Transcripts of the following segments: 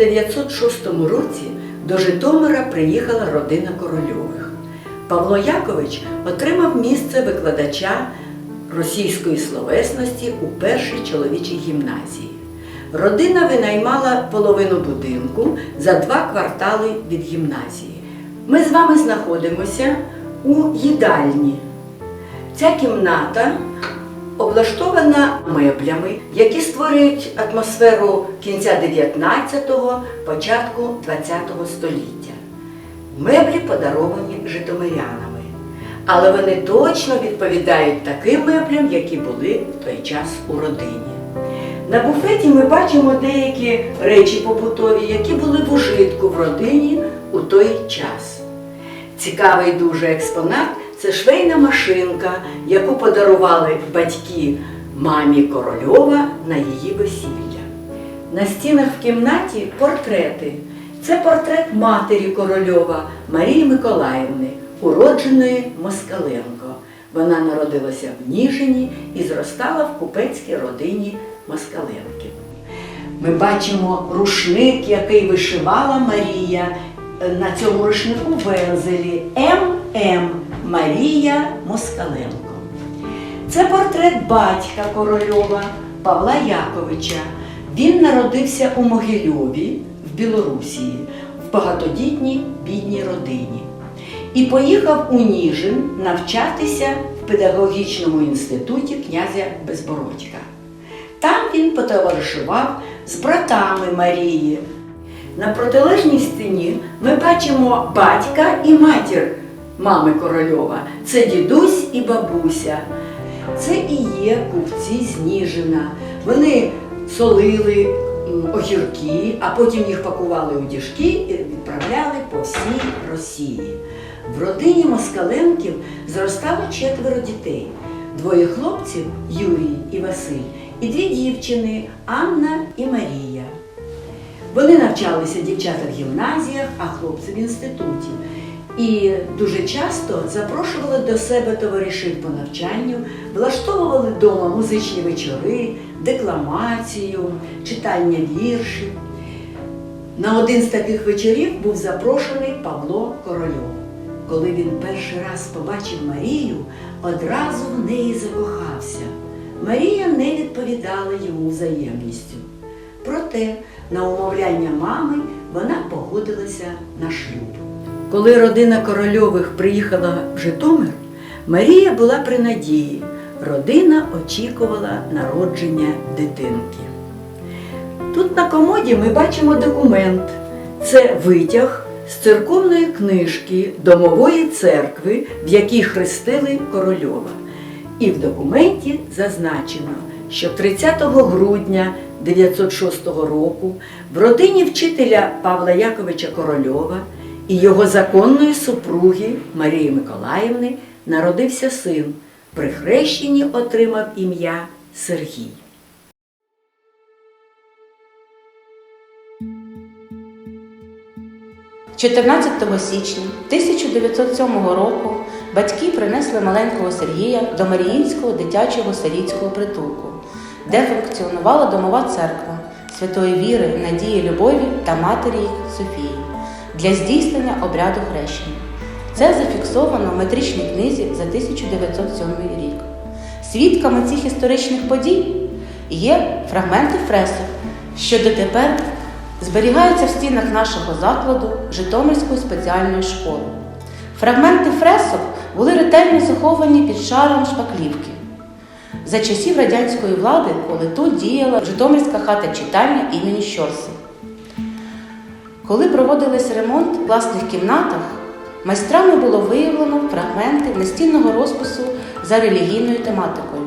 1906 році до Житомира приїхала родина Корольових. Павло Якович отримав місце викладача російської словесності у першій чоловічій гімназії. Родина винаймала половину будинку за два квартали від гімназії. Ми з вами знаходимося у їдальні. Ця кімната облаштована меблями, які створюють атмосферу кінця 19-го, початку 20-го століття. Меблі подаровані житомирянами, але вони точно відповідають таким меблям, які були в той час у родині. На буфеті ми бачимо деякі речі побутові, які були в ужитку в родині у той час. Цікавий дуже експонат це швейна машинка, яку подарували батьки мамі Корольова на її весілля. На стінах в кімнаті портрети. Це портрет матері Корольова Марії Миколаївни, уродженої Москаленко. Вона народилася в Ніжині і зростала в купецькій родині Москаленків. Ми бачимо рушник, який вишивала Марія. На цьому рушнику вензелі М.М. Марія Москаленко. Це портрет батька Корольова Павла Яковича. Він народився у Могильові в Білорусії в багатодітній бідній родині і поїхав у Ніжин навчатися в педагогічному інституті князя Безбородька. Там він потоваришував з братами Марії. На протилежній стіні ми бачимо батька і матір мами Корольова. Це дідусь і бабуся. Це і є купці з Вони солили огірки, а потім їх пакували у діжки і відправляли по всій Росії. В родині Москаленків зростало четверо дітей: двоє хлопців Юрій і Василь, і дві дівчини Анна і Марія. Вони навчалися дівчата в гімназіях, а хлопці в інституті. І дуже часто запрошували до себе товаришів по навчанню, влаштовували вдома музичні вечори, декламацію, читання віршів. На один з таких вечорів був запрошений Павло Корольов. Коли він перший раз побачив Марію, одразу в неї закохався. Марія не відповідала йому взаємністю. Проте, на умовляння мами, вона погодилася на шлюб. Коли родина корольових приїхала в Житомир, Марія була при надії. Родина очікувала народження дитинки. Тут на комоді ми бачимо документ. Це витяг з церковної книжки домової церкви, в якій хрестили корольова. І в документі зазначено, що 30 грудня 906 року в родині вчителя Павла Яковича Корольова і його законної супруги Марії Миколаївни народився син. При хрещенні отримав ім'я Сергій. – 14 січня 1907 року батьки принесли маленького Сергія до Маріїнського дитячого сирітського притулку, де функціонувала домова церква святої віри, надії, любові та матері Софії для здійснення обряду хрещення. Це зафіксовано в метричній книзі за 1907 рік. Свідками цих історичних подій є фрагменти фресок, що дотепер зберігаються в стінах нашого закладу Житомирської спеціальної школи. Фрагменти фресок були ретельно заховані під шаром шпаклівки. За часів радянської влади, коли тут діяла Житомирська хата читальня імені Щорси. Коли проводились ремонт в власних кімнатах, майстрами було виявлено фрагменти настінного розпису за релігійною тематикою.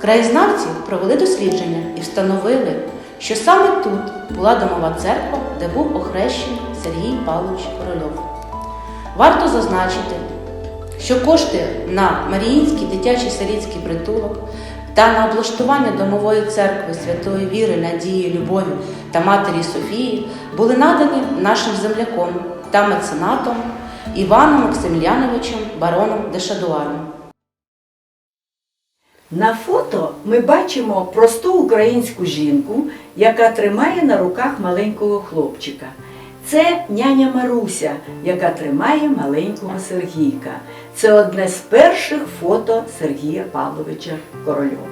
Краєзнавці провели дослідження і встановили, що саме тут була домова церква, де був охрещений Сергій Павлович Корольов. Варто зазначити, що кошти на Маріїнський дитячий сирітський притулок та на облаштування домової церкви святої віри, надії, любові та Матері Софії були надані нашим земляком та меценатом Іваном Максиміляновичем бароном Дешадуаром. На фото ми бачимо просту українську жінку, яка тримає на руках маленького хлопчика. Це няня Маруся, яка тримає маленького Сергійка. Це одне з перших фото Сергія Павловича Корольова.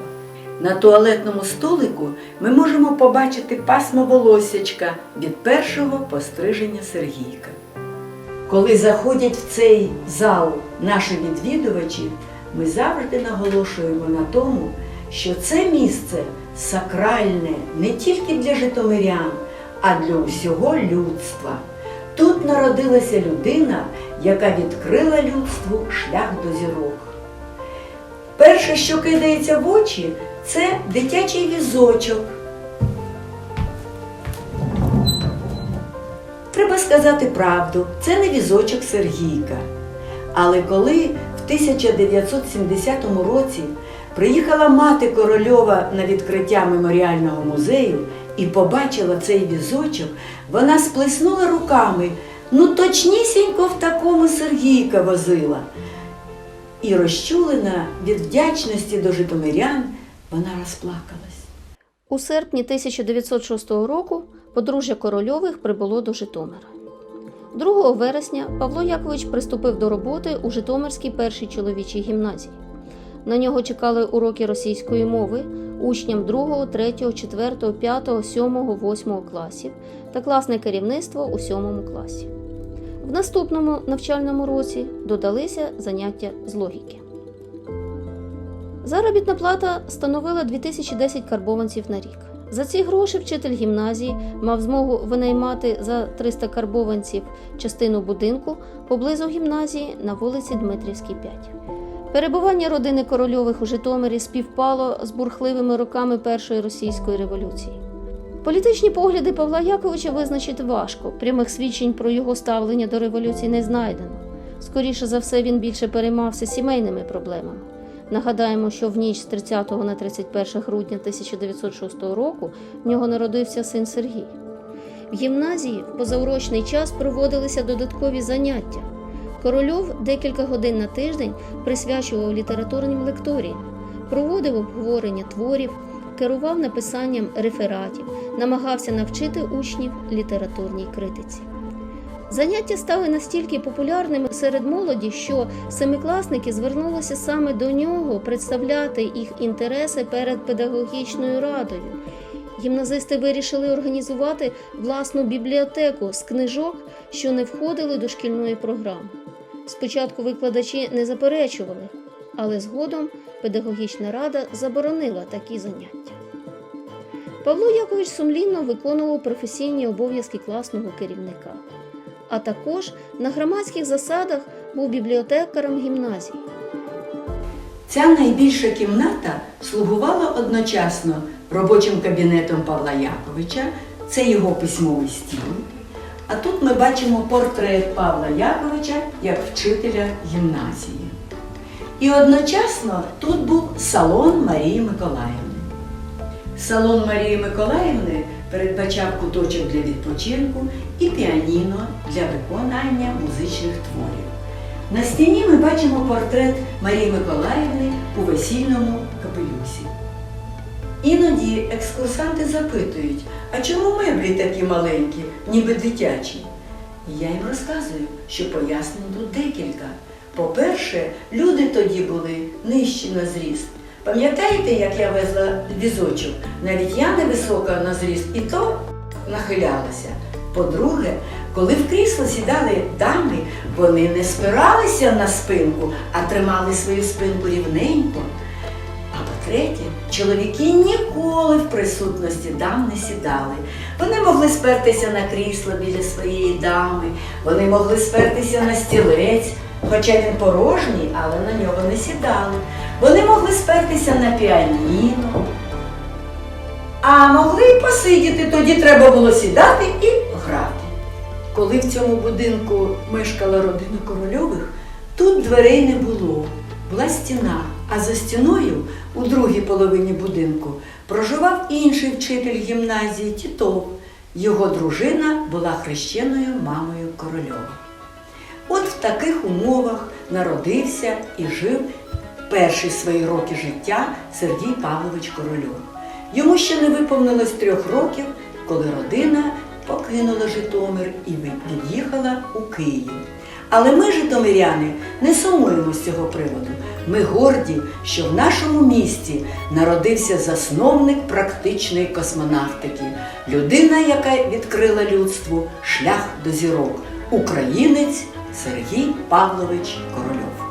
На туалетному столику ми можемо побачити пасмо волосячка від першого постриження Сергійка. Коли заходять в цей зал наші відвідувачі, ми завжди наголошуємо на тому, що це місце сакральне не тільки для житомирян, а для усього людства. Тут народилася людина, яка відкрила людству шлях до зірок. Перше, що кидається в очі, це дитячий візочок. Треба сказати правду, це не візочок Сергійка. Але коли в 1970 році приїхала мати Корольова на відкриття меморіального музею і побачила цей візочок, вона сплеснула руками. Ну, точнісінько в такому Сергійка возила. І розчулена від вдячності до житомирян, вона розплакалась. У серпні 1906 року подружжя Корольових прибуло до Житомира. 2 вересня Павло Якович приступив до роботи у Житомирській першій чоловічій гімназії. На нього чекали уроки російської мови учням 2, 3, 4, 5, 7, 8 класів та класне керівництво у 7 класі. В наступному навчальному році додалися заняття з логіки. Заробітна плата становила 2010 карбованців на рік. За ці гроші вчитель гімназії мав змогу винаймати за 300 карбованців частину будинку поблизу гімназії на вулиці Дмитрівській, 5. Перебування родини Корольових у Житомирі співпало з бурхливими роками Першої російської революції. Політичні погляди Павла Яковича визначити важко. Прямих свідчень про його ставлення до революції не знайдено. Скоріше за все, він більше переймався сімейними проблемами. Нагадаємо, що в ніч з 30 на 31 грудня 1906 року в нього народився син Сергій. В гімназії в позаурочний час проводилися додаткові заняття. Корольов декілька годин на тиждень присвячував літературним лекторіям, проводив обговорення творів, керував написанням рефератів, намагався навчити учнів літературній критиці. Заняття стали настільки популярними серед молоді, що семикласники звернулися саме до нього представляти їх інтереси перед педагогічною радою. Гімназисти вирішили організувати власну бібліотеку з книжок, що не входили до шкільної програми. Спочатку викладачі не заперечували, але згодом педагогічна рада заборонила такі заняття. Павло Якович сумлінно виконував професійні обов'язки класного керівника, а також на громадських засадах був бібліотекарем гімназії. Ця найбільша кімната слугувала одночасно робочим кабінетом Павла Яковича, це його письмовий стіл. А тут ми бачимо портрет Павла Яковича як вчителя гімназії. І одночасно тут був салон Марії Миколаївни. Салон Марії Миколаївни передбачав куточок для відпочинку і піаніно для виконання музичних творів. На стіні ми бачимо портрет Марії Миколаївни у весільному капелюсі. Іноді екскурсанти запитують, а чому меблі такі маленькі, ніби дитячі? І я їм розказую, що пояснень тут декілька. По-перше, люди тоді були нижчі на зріст. Пам'ятаєте, як я везла візочок? Навіть я невисока на зріст і то нахилялася. По-друге, коли в крісло сідали дами, вони не спиралися на спинку, а тримали свою спинку рівненько. А по-третє, чоловіки ніколи в присутності дам не сідали. Вони могли спертися на крісло біля своєї дами, вони могли спертися на стілець, хоча він порожній, але на нього не сідали. Вони могли спертися на піаніно. А могли посидіти, тоді треба було сідати і грати. Коли в цьому будинку мешкала родина корольових, тут дверей не було. Була стіна, а за стіною, у другій половині будинку, проживав інший вчитель гімназії Тітов. Його дружина була хрещеною мамою корольова. От в таких умовах народився і жив перші свої роки життя Сергій Павлович Корольов. Йому ще не виповнилось трьох років, коли родина покинула Житомир і від'їхала у Київ. Але ми, житомиряни, не сумуємо з цього приводу. Ми горді, що в нашому місті народився засновник практичної космонавтики, людина, яка відкрила людству шлях до зірок, українець Сергій Павлович Корольов.